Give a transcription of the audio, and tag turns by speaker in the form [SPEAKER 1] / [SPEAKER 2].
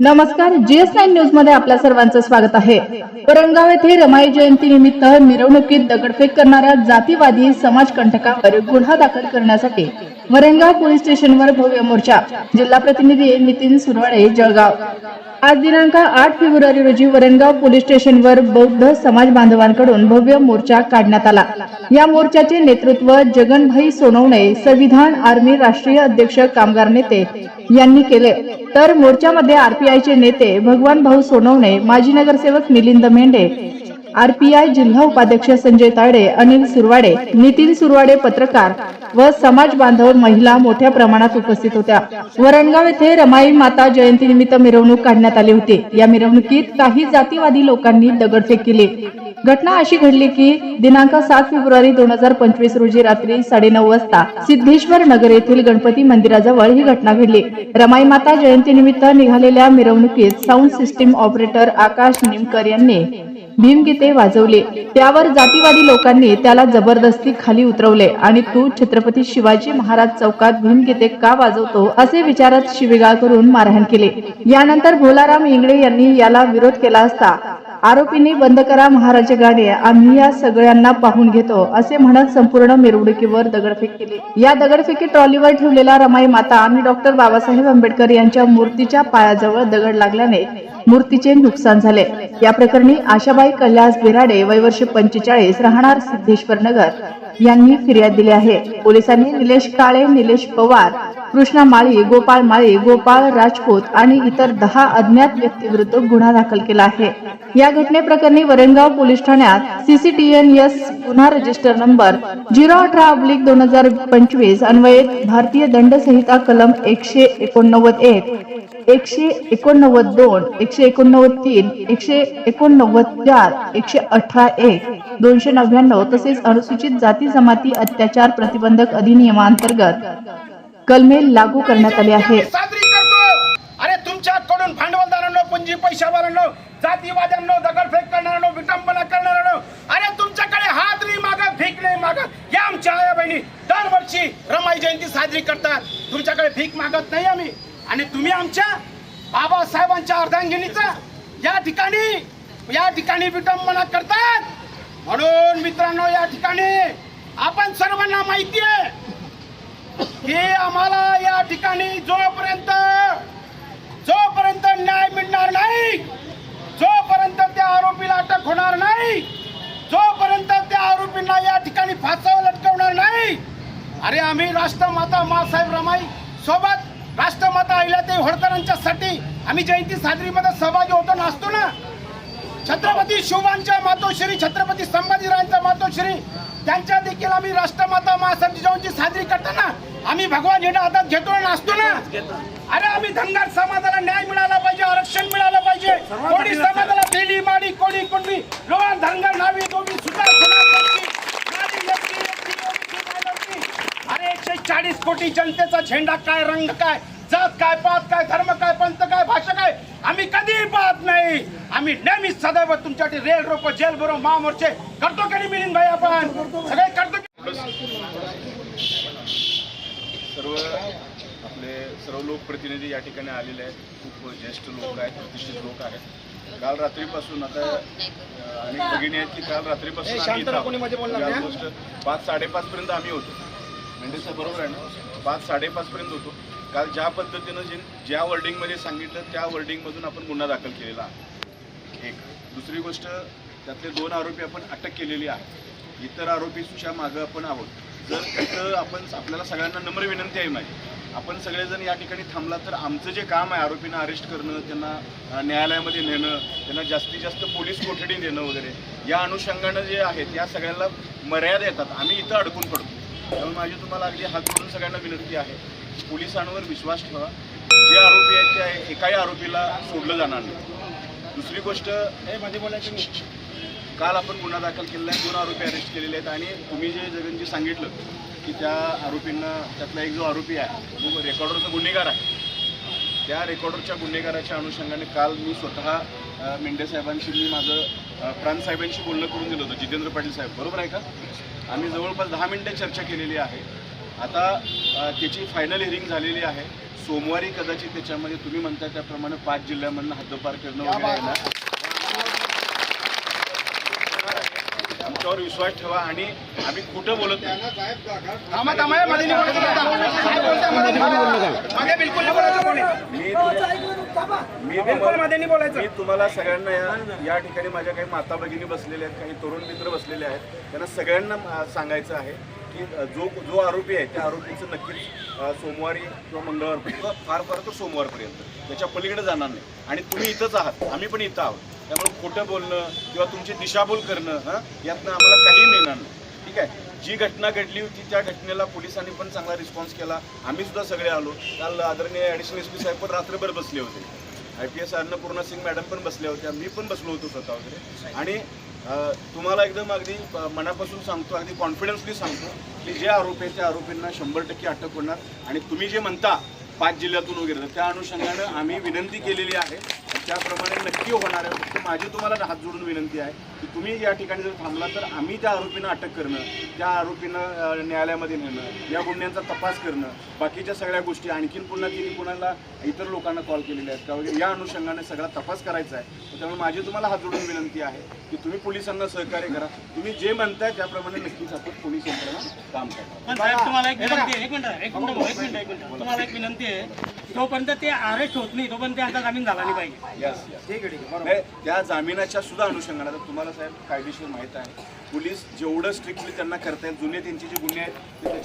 [SPEAKER 1] नमस्कार GS nine न्यूजमध्ये आपल्या सर्वांचं स्वागत आहे. परंगाव येथे रमाई जयंती निमित्त मिरवणुकीत दगडफेक करणाऱ्या जातीवादी समाजकंटकावर गुन्हा दाखल करण्यासाठी वरणगाव पोलीस स्टेशनवर भव्य मोर्चा. जिल्हा प्रतिनिधी नितीन सुरवाडे जळगाव. आज दिनांक आठ फेब्रुवारी रोजी वरणगाव पोलीस स्टेशनवर बौद्ध समाज बांधवांकडून भव्य मोर्चा काढण्यात आला. या मोर्चाचे नेतृत्व जगनभाई सोनवणे संविधान आर्मी राष्ट्रीय अध्यक्ष कामगार नेते यांनी केले. तर मोर्चामध्ये आरपीआयचे नेते भगवान भाऊ सोनवणे माजी नगरसेवक मिलिंद मेंढे आरपीआय जिल्हा उपाध्यक्ष संजय ताडे अनिल सुरवाडे नितीन सुरवाडे पत्रकार व समाज बांधव महिला मोठ्या प्रमाणात उपस्थित होत्या. वरणगाव येथे रमाई माता जयंतीनिमित्त मिरवणूक काढण्यात आली होती. या मिरवणुकीत काही जातीवादी लोकांनी दगडफेक केली. घटना अशी घडली की दिनांक सात फेब्रुवारी दोन हजार पंचवीस रोजी रात्री साडेनऊ वाजता सिद्धेश्वर नगर येथील गणपती मंदिराजवळ ही घटना घडली. रमाई माता जयंतीनिमित्त निघालेल्या मिरवणुकीत sound system operator Akash Nimkar यांनी भीमगीते वाजवले. त्यावर जातीवादी लोकांनी त्याला जबरदस्ती खाली उतरवले. आणि तू छत्रपती शिवाजी महाराज चौकात भीमगीते का वाजवतो असे विचारत शिवीगाळ करून मारहाण केले. यानंतर भोलाराम इंगळे यांनी याला विरोध केला असता. आरोपींनी बंद करा महाराज गाडे आम्ही या सगळ्यांना पाहून घेतो असे म्हणत संपूर्ण मिरवणुकीवर दगडफेक केली. या दगडफेकी ट्रॉलीवर ठेवलेला रमाई माता आणि डॉक्टर बाबासाहेब आंबेडकर यांच्या मूर्तीच्या पायाजवळ दगड लागल्याने मूर्तीचे नुकसान झाले. या प्रकरणी आशाबाई कैलास बिराडे वय वर्ष पंचेचाळीस राहणार सिद्धेश्वर नगर यांनी फिर्याद दिली आहे. पोलिसांनी निलेश काळे निलेश पवार कृष्णा माळी गोपाळ माळी गोपाळ राजपूत आणि इतर दहा अज्ञात व्यक्तीविरुद्ध गुन्हा दाखल केला आहे. या घटनेप्रकरणी वरणगाव पोलीस ठाण्यात सीसीटीएन एस गुन्हा रजिस्टर नंबर झिरो अठरा अब्लिक दोन हजार पंचवीस अन्वये भारतीय दंड संहिता कलम एकशे एकोणनव्वद एक एकशे एकोणनव्वद दोन एकशे एकोणनव्वद तीन एकशे एकोणनव्वद चार एकशे अठरा एक दोनशे नव्याण्णव तसेच अनुसूचित जाती जमाती अत्याचार प्रतिबंधक अधिनियमांतर्गत कलमे लागू करण्यात आले आहे.
[SPEAKER 2] साजरी करतो. अरे तुमच्याकडून भांडवलदारांनो पुंजी पैशावाल्यांनो जातीवाद्यांनो दगडफेक करणाऱ्यांनो विटंबना करणाऱ्यांनो अरे तुमच्याकडे हात नाही मागत भीक नाही मागत. या आमच्या आया बहिणी दरवर्षी रमाई जयंती साजरी करतात. तुमच्याकडे भीक मागत नाही आम्ही. आणि तुम्ही आमच्या बाबासाहेबांच्या अर्धांगिनीचा या ठिकाणी या ठिकाणी विटंबना करतात. म्हणून मित्रांनो या ठिकाणी आपण सर्वांना माहिती आहे की आम्हाला या ठिकाणी जोपर्यंत जोपर्यंत न्याय मिळणार नाही जोपर्यंत त्या आरोपीला अटक होणार नाही जोपर्यंत त्या आरोपींना या ठिकाणी फासावर लटकवणार नाही अरे आम्ही राष्ट्रमाता मासाहेब रमाई सोबत राष्ट्रमाता अहिल्यादेवी होळकरांच्यासाठी आम्ही जयंती साजरीमध्ये सहभागी होतो ना असतो ना? छत्रपती शिवांच्या मातोश्री छत्रपती संभाजीरायांच्या मातोश्री त्यांच्या देखील आम्ही राष्ट्रमाता महासाहेब जिजाऊंची साजरी करताना आम्ही भगवान झेंडा हातात घेतो आणि असतो ना. अरे आम्ही धनगर समाजाला न्याय मिळाला पाहिजे आरक्षण मिळालं पाहिजे. कोणी समाजाला बेडी माडी कोणी कोणी. लोहा धनगर नावी सुद्धा अरे एकशे चाळीस कोटी जनतेचा झेंडा काय रंग काय जात काय पात काय धर्म काय भाषा काय आम्ही कधी पाहत नाही आम्ही नेहमीच सदैव तुमच्यासाठी रेल रोको जेल बरो महामोर्चे करतो कधी मिलिंद भाई आपण? सगळे करतो की-
[SPEAKER 3] सर्व आपले सर्व लोकप्रतिनिधी या ठिकाणी आलेले आहेत. खूप ज्येष्ठ लोक आहेत प्रतिष्ठित लोक आहेत. काल रात्रीपासून आता अनेक भगिनी आहेत की काल रात्रीपासून Almost पाच साडेपाच पर्यंत आम्ही होतो. म्हणजे सर बरोबर आहे ना? पाच साडेपाच पर्यंत होतो. काल ज्या पद्धतीनं जे ज्या वर्डिंगमध्ये सांगितलं त्या वर्डिंगमधून आपण गुन्हा दाखल केलेला आहे. एक. दुसरी गोष्ट त्यातले दोन आरोपी आपण अटक केलेली आहे इतर आरोपी सुशा मागं आपण आहोत. जर तिथं आपण आपल्याला सगळ्यांना नम्र विनंती आहे माझी आपण सगळेजण या ठिकाणी थांबला तर आमचं जे काम आहे आरोपींना अरेस्ट करणं त्यांना न्यायालयामध्ये नेणं त्यांना जास्तीत जास्त पोलीस कोठडी देणं वगैरे या अनुषंगानं जे आहेत या सगळ्यांना मर्यादा येतात. आम्ही इथं अडकून पडतो. त्यामुळे माझी तुम्हाला अगदी हात जोडून सगळ्यांना विनंती आहे पोलिसांवर विश्वास ठेवा. जे आरोपी आहेत त्या एकाही आरोपीला सोडलं जाणार नाही. दुसरी गोष्ट. काल आपण गुन्हा दाखल केलेला आहे दोन आरोपी अरेस्ट केलेले आहेत आणि तुम्ही जे जगनजी सांगितलं की त्या आरोपींना त्यातला एक जो आरोपी आहे जो रेकॉर्डरचा गुन्हेगार आहे. त्या रेकॉर्डरच्या गुन्हेगाराच्या अनुषंगाने काल मी स्वतः मेंढे साहेबांशी मी माझं अ, प्रांत साहेबांशी बोलणं करून दिलं होतं जितेंद्र पाटील साहेब. बरोबर आहे का? आम्ही जवळपास दहा मिनिटं चर्चा केलेली आहे. आता त्याची फायनल हिअरिंग झालेली आहे. सोमवारी कदाचित त्याच्यामध्ये तुम्ही म्हणताय त्याप्रमाणे पाच जिल्ह्यामधनं हद्दपार करणं वगैरे आहे ना. आमच्यावर विश्वास ठेवा आणि आम्ही खोटं बोलत नाही.
[SPEAKER 2] थांबा
[SPEAKER 3] मी
[SPEAKER 2] बिलकुल बोलायचं.
[SPEAKER 3] मी तुम्हाला सगळ्यांना या या ठिकाणी माझ्या काही माता भगिनी बसलेल्या आहेत काही तरुण मित्र बसलेले आहेत. त्यांना सगळ्यांना सांगायचं आहे की जो जो आरोपी आहे त्या आरोपीचं नक्कीच सोमवारी किंवा मंगळवार किंवा फार फार तर सोमवारपर्यंत त्याच्या पलीकडे जाणार नाही. आणि तुम्ही इथंच आहात आम्ही पण इथं आहोत. त्यामुळे खोटं बोलणं किंवा तुमची दिशाभूल करणं हां यातनं आम्हाला काही मिळणार नाही. ठीक आहे. जी घटना घडली होती त्या घटनेला पोलिसांनी पण चांगला रिस्पॉन्स केला. आम्ही सुद्धा सगळे आलो. काल आदरणीय ॲडिशनल एस पी साहेब पण रात्रभर बसले होते. I P S Annapurna Singh madam पण बसल्या होत्या. मी पण बसलो होतो स्वतः वगैरे. आणि तुम्हाला एकदम अगदी मनापासून सांगतो अगदी कॉन्फिडन्सली सांगतो की जे आरोपी आहेत त्या आरोपींना शंभर टक्के अटक होणार. आणि तुम्ही जे म्हणता पाच जिल्ह्यातून वगैरे त्या अनुषंगानं आम्ही विनंती केलेली आहे त्याप्रमाणे नक्की होणार आहे. फक्त माझी तुम्हाला हात जोडून विनंती आहे की तुम्ही या ठिकाणी जर थांबला तर आम्ही त्या आरोपींना अटक करणं त्या आरोपींना न्यायालयामध्ये नेणं या गुन्ह्यांचा तपास करणं बाकीच्या सगळ्या गोष्टी आणखीन पुन्हा तिने कुणाला इतर लोकांना कॉल केलेले आहेत. का या अनुषंगाने सगळा तपास करायचा आहे. त्यामुळे माझी तुम्हाला हात जोडून विनंती आहे की तुम्ही पोलिसांना सहकार्य करा. तुम्ही जे म्हणताय त्याप्रमाणे नक्कीच आपण पोलीस यंत्रणा काम करा.
[SPEAKER 4] पण साहेब तुम्हाला एक विनंती आहे. एक मिनिट एक मिनिट एक मिनिट एक मिनिट. तुम्हाला एक विनंती आहे जोपर्यंत ते अरेस्ट होत नाही तोपर्यंत त्यांचा जामीन झाला नाही पाहिजे.
[SPEAKER 3] यस ठीक आहे ठीक आहे. त्या जामिनाच्या सुद्धा अनुषंगाने आता तुम्हाला साहेब कायदेशीर माहीत आहे. पोलीस जेवढं स्ट्रिक्टली त्यांना करता येईल जुने त्यांचे जे गुन्हे आहेत ते त्याच्यामध्ये